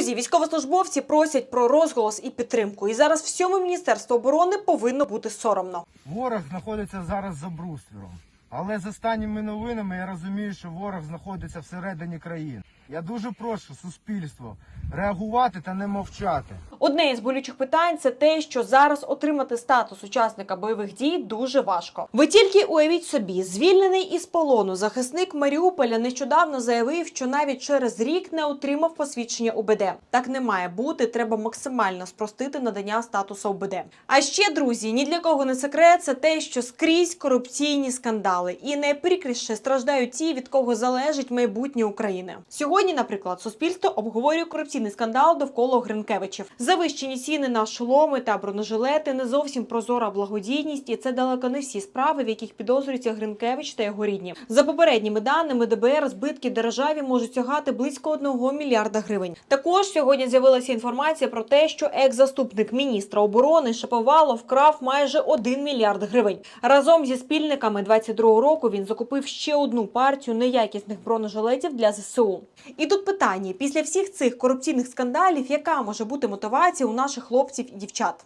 Друзі, військовослужбовці просять про розголос і підтримку. І зараз всьому міністерству оборони повинно бути соромно. Ворог знаходиться зараз за бруствером. Але з останніми новинами я розумію, що ворог знаходиться всередині країни. Я дуже прошу суспільство реагувати та не мовчати. Одне із болючих питань це те, що зараз отримати статус учасника бойових дій дуже важко. Ви тільки уявіть собі, звільнений із полону захисник Маріуполя нещодавно заявив, що навіть через рік не отримав посвідчення УБД. Так не має бути. Треба максимально спростити надання статусу УБД. А ще друзі, ні для кого не секрет, це те, що скрізь корупційні скандали, і найприкріше страждають ті, від кого залежить майбутнє України. Сьогодні, наприклад, суспільство обговорює корупційний скандал довкола Гринкевичів. Завищені ціни на шоломи та бронежилети, не зовсім прозора благодійність, і це далеко не всі справи, в яких підозрюється Гринкевич та його рідні. За попередніми даними ДБР, збитки державі можуть сягати близько 1 мільярда гривень. Також сьогодні з'явилася інформація про те, що екс-заступник міністра оборони Шаповалов вкрав майже 1 мільярд гривень. Разом зі спільниками 22-го року він закупив ще одну партію неякісних бронежилетів для ЗСУ. І тут питання: після всіх цих корупційних скандалів, яка може бути мотивація у наших хлопців і дівчат?